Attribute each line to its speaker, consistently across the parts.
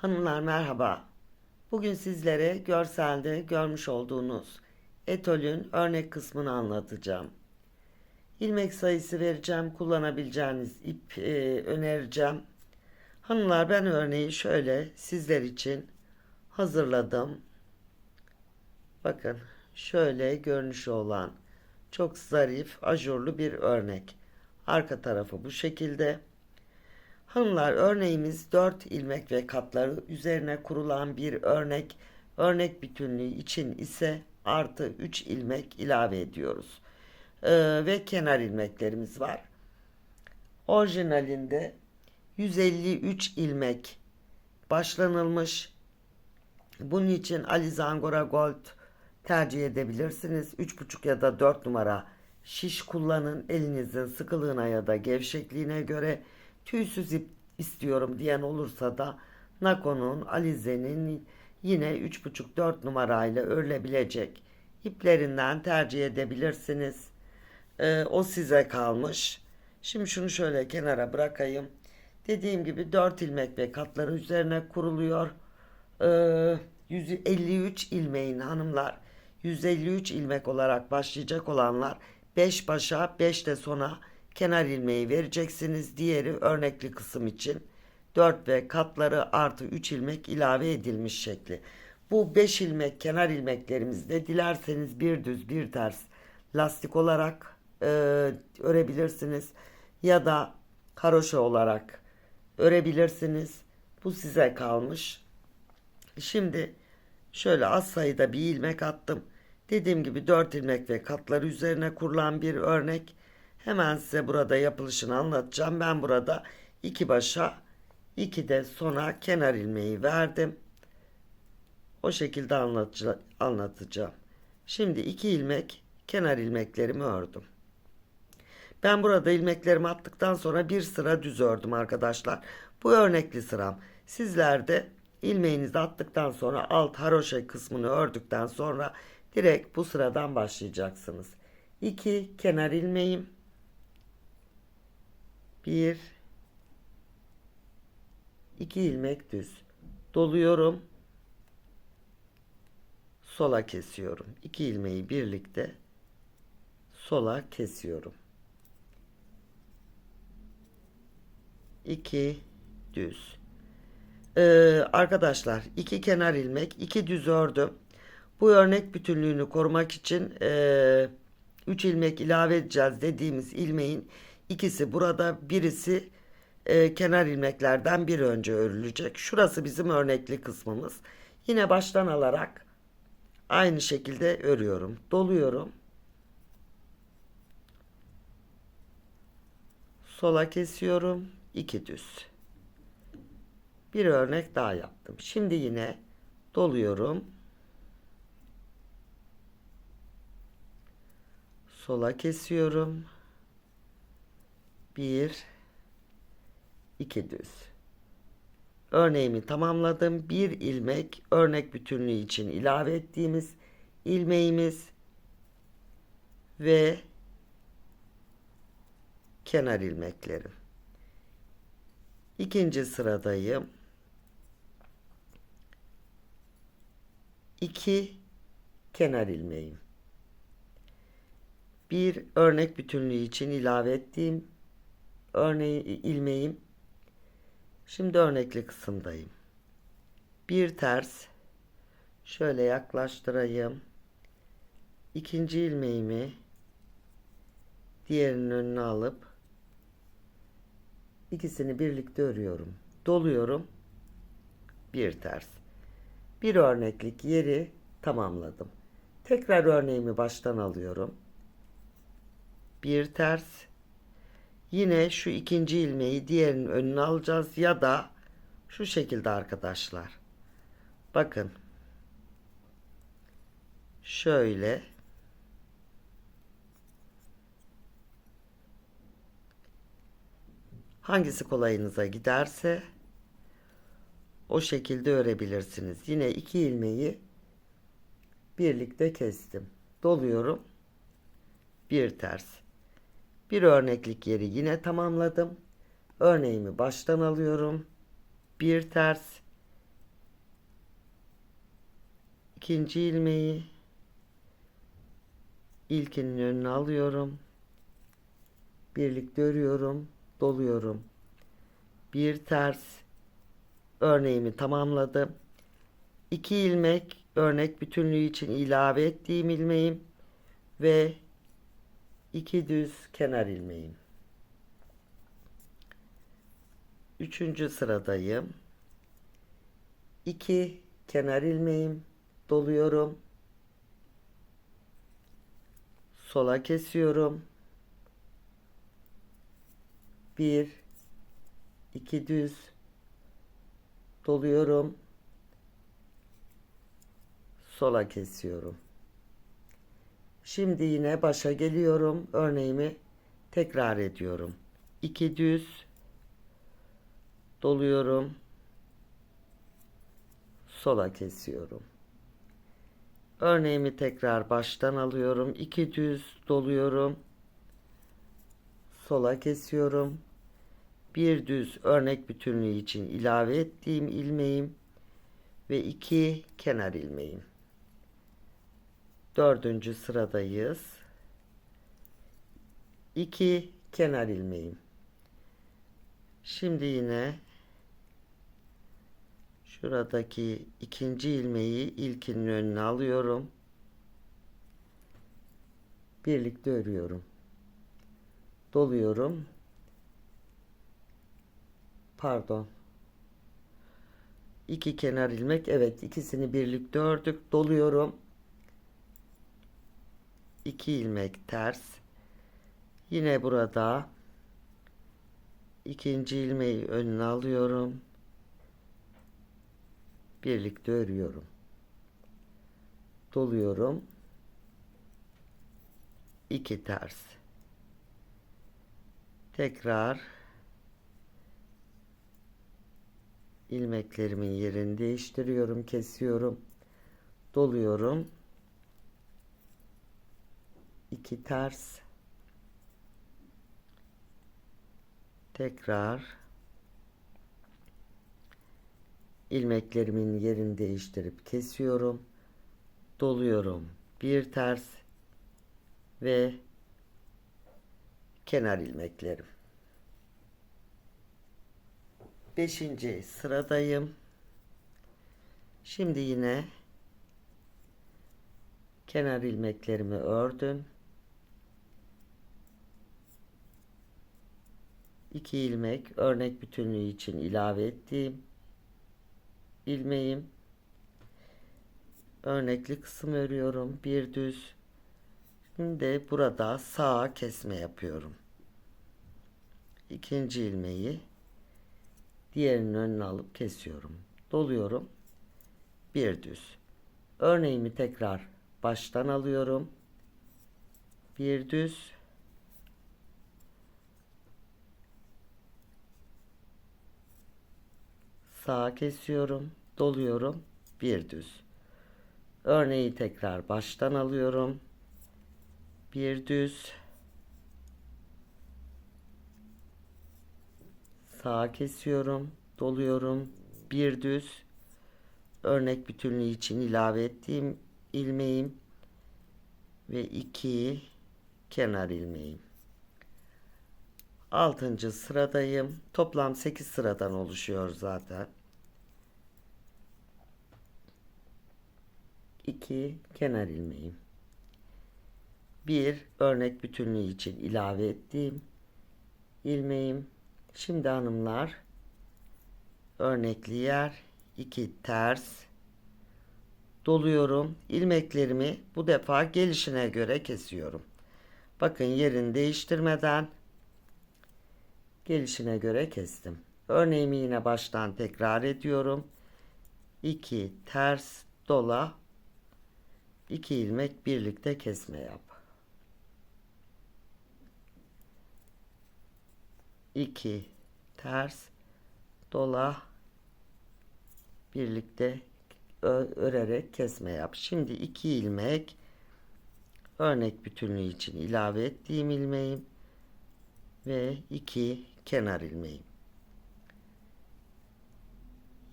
Speaker 1: Hanımlar merhaba. Bugün sizlere görselde görmüş olduğunuz etolün örnek kısmını anlatacağım. İlmek sayısı vereceğim, kullanabileceğiniz ip e, önereceğim. Hanımlar ben örneği şöyle sizler için hazırladım. Bakın şöyle görünüşü olan çok zarif, ajurlu bir örnek. Arka tarafı bu şekilde. Hanımlar örneğimiz 4 ilmek ve katları üzerine kurulan bir örnek. Örnek bütünlüğü için ise artı 3 ilmek ilave ediyoruz. Ee, ve kenar ilmeklerimiz var. Orijinalinde 153 ilmek başlanılmış. Bunun için Alizangora Gold tercih edebilirsiniz. 3,5 ya da 4 numara şiş kullanın. Elinizin sıkılığına ya da gevşekliğine göre tüysüz ip istiyorum diyen olursa da Nako'nun, Alize'nin yine 3,5-4 numarayla örülebilecek iplerinden tercih edebilirsiniz. Ee, o size kalmış. Şimdi şunu şöyle kenara bırakayım. Dediğim gibi 4 ilmek ve katları üzerine kuruluyor. Ee, 153 ilmeğin hanımlar 153 ilmek olarak başlayacak olanlar 5 başa 5 de sona kenar ilmeği vereceksiniz. Diğeri örnekli kısım için 4 ve katları artı 3 ilmek ilave edilmiş şekli. Bu 5 ilmek kenar ilmeklerimizde dilerseniz bir düz bir ters lastik olarak e, örebilirsiniz ya da haroşa olarak örebilirsiniz. Bu size kalmış. Şimdi şöyle az sayıda bir ilmek attım. Dediğim gibi 4 ilmek ve katları üzerine kurulan bir örnek. Hemen size burada yapılışını anlatacağım. Ben burada iki başa iki de sona kenar ilmeği verdim. O şekilde anlatacağım. Şimdi iki ilmek kenar ilmeklerimi ördüm. Ben burada ilmeklerimi attıktan sonra bir sıra düz ördüm arkadaşlar. Bu örnekli sıram. Sizler de ilmeğinizi attıktan sonra alt haroşa kısmını ördükten sonra direkt bu sıradan başlayacaksınız. 2 kenar ilmeğim. 1 2 ilmek düz. Doluyorum. Sola kesiyorum. 2 ilmeği birlikte sola kesiyorum. 2 düz. Ee, arkadaşlar iki kenar ilmek iki düz ördüm. Bu örnek bütünlüğünü korumak için 3 ilmek ilave edeceğiz dediğimiz ilmeğin ikisi burada birisi e, kenar ilmeklerden bir önce örülecek. Şurası bizim örnekli kısmımız. Yine baştan alarak aynı şekilde örüyorum. Doluyorum. Sola kesiyorum. 2 düz. Bir örnek daha yaptım. Şimdi yine doluyorum. Sola kesiyorum. Bir, iki düz. Örneğimi tamamladım. Bir ilmek örnek bütünlüğü için ilave ettiğimiz ilmeğimiz ve kenar ilmeklerim. İkinci sıradayım. 2 kenar ilmeğim. Bir örnek bütünlüğü için ilave ettiğim örneği ilmeğim. Şimdi örnekli kısımdayım. Bir ters şöyle yaklaştırayım. İkinci ilmeğimi diğerinin önüne alıp ikisini birlikte örüyorum. Doluyorum. Bir ters. Bir örneklik yeri tamamladım. Tekrar örneğimi baştan alıyorum. Bir ters. Yine şu ikinci ilmeği diğerinin önüne alacağız ya da şu şekilde arkadaşlar. Bakın. Şöyle. Hangisi kolayınıza giderse o şekilde örebilirsiniz. Yine iki ilmeği birlikte kestim. Doluyorum. Bir ters. Bir örneklik yeri yine tamamladım. Örneğimi baştan alıyorum. Bir ters. ikinci ilmeği ilkinin önüne alıyorum. Birlikte örüyorum, doluyorum. Bir ters örneğimi tamamladım. 2 ilmek örnek bütünlüğü için ilave ettiğim ilmeğim ve 2 düz kenar ilmeğim. Üçüncü sıradayım. 2 kenar ilmeğim doluyorum. Sola kesiyorum. 1 2 düz doluyorum. Sola kesiyorum. Şimdi yine başa geliyorum. Örneğimi tekrar ediyorum. 2 düz doluyorum. Sola kesiyorum. Örneğimi tekrar baştan alıyorum. 2 düz doluyorum. Sola kesiyorum. Bir düz örnek bütünlüğü için ilave ettiğim ilmeğim ve iki kenar ilmeğim. Dördüncü sıradayız. İki kenar ilmeğim. Şimdi yine şuradaki ikinci ilmeği ilkinin önüne alıyorum. Birlikte örüyorum. Doluyorum. Pardon. İki kenar ilmek. Evet ikisini birlikte ördük. Doluyorum. 2 ilmek ters. Yine burada ikinci ilmeği önüne alıyorum. Birlikte örüyorum. Doluyorum. 2 ters. Tekrar ilmeklerimin yerini değiştiriyorum, kesiyorum, doluyorum. 2 ters. Tekrar. İlmeklerimin yerini değiştirip kesiyorum. Doluyorum. Bir ters ve kenar ilmeklerim. Beşinci sıradayım. Şimdi yine kenar ilmeklerimi ördüm 2 ilmek örnek bütünlüğü için ilave ettiğim ilmeğim. Örnekli kısım örüyorum. Bir düz. Şimdi burada sağa kesme yapıyorum. İkinci ilmeği diğerinin önüne alıp kesiyorum. Doluyorum. Bir düz. Örneğimi tekrar baştan alıyorum. Bir düz sağa kesiyorum, doluyorum, bir düz. Örneği tekrar baştan alıyorum. Bir düz. Sağa kesiyorum, doluyorum, bir düz. Örnek bütünlüğü için ilave ettiğim ilmeğim ve iki kenar ilmeğim. Altıncı sıradayım. Toplam 8 sıradan oluşuyor zaten. 2 kenar ilmeğim. 1 örnek bütünlüğü için ilave ettiğim ilmeğim. Şimdi hanımlar örnekli yer 2 ters doluyorum. İlmeklerimi bu defa gelişine göre kesiyorum. Bakın yerini değiştirmeden gelişine göre kestim. Örneğimi yine baştan tekrar ediyorum. 2 ters dola 2 ilmek birlikte kesme yap. 2 ters dola birlikte örerek kesme yap. Şimdi 2 ilmek örnek bütünlüğü için ilave ettiğim ilmeğim ve 2 kenar ilmeğim.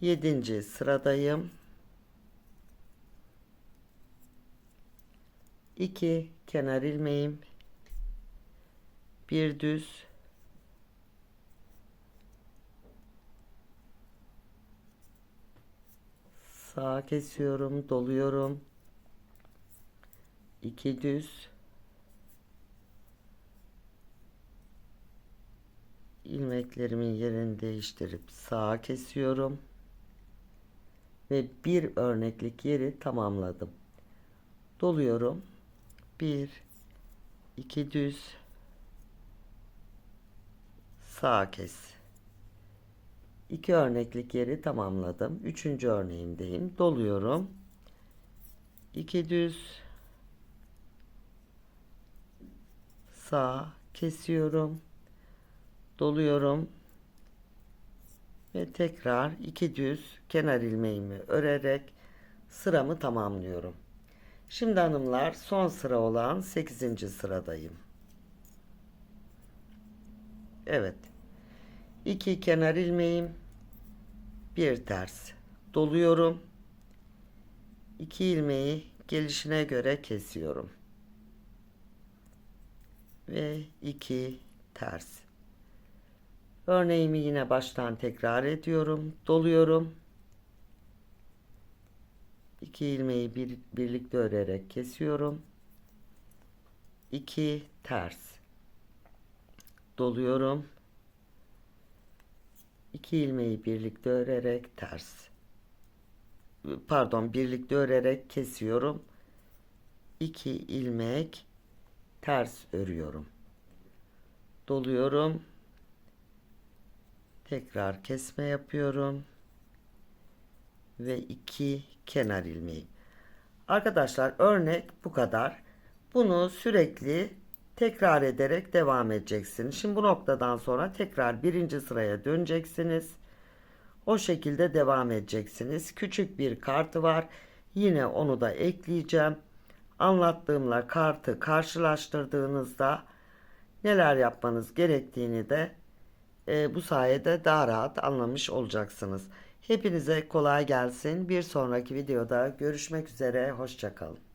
Speaker 1: 7. sıradayım. 2 kenar ilmeğim bir düz sağa kesiyorum doluyorum 2 düz ilmeklerimin yerini değiştirip sağa kesiyorum ve bir örneklik yeri tamamladım. Doluyorum. 1 2 düz. Sağa kes. 2 örneklik yeri tamamladım. 3. örneğimdeyim. Doluyorum. 2 düz. Sağ kesiyorum doluyorum ve tekrar iki düz kenar ilmeğimi örerek sıramı tamamlıyorum. Şimdi hanımlar son sıra olan 8. sıradayım. Evet. 2 kenar ilmeğim bir ters doluyorum. 2 ilmeği gelişine göre kesiyorum. Ve 2 ters. Örneğimi yine baştan tekrar ediyorum. Doluyorum. 2 ilmeği bir, birlikte örerek kesiyorum. 2 ters. Doluyorum. 2 ilmeği birlikte örerek ters. Pardon, birlikte örerek kesiyorum. 2 ilmek ters örüyorum. Doluyorum. Tekrar kesme yapıyorum. Ve iki kenar ilmeği. Arkadaşlar örnek bu kadar. Bunu sürekli tekrar ederek devam edeceksiniz. Şimdi bu noktadan sonra tekrar birinci sıraya döneceksiniz. O şekilde devam edeceksiniz. Küçük bir kartı var. Yine onu da ekleyeceğim. Anlattığımla kartı karşılaştırdığınızda neler yapmanız gerektiğini de e, bu sayede daha rahat anlamış olacaksınız. Hepinize kolay gelsin. Bir sonraki videoda görüşmek üzere. Hoşçakalın.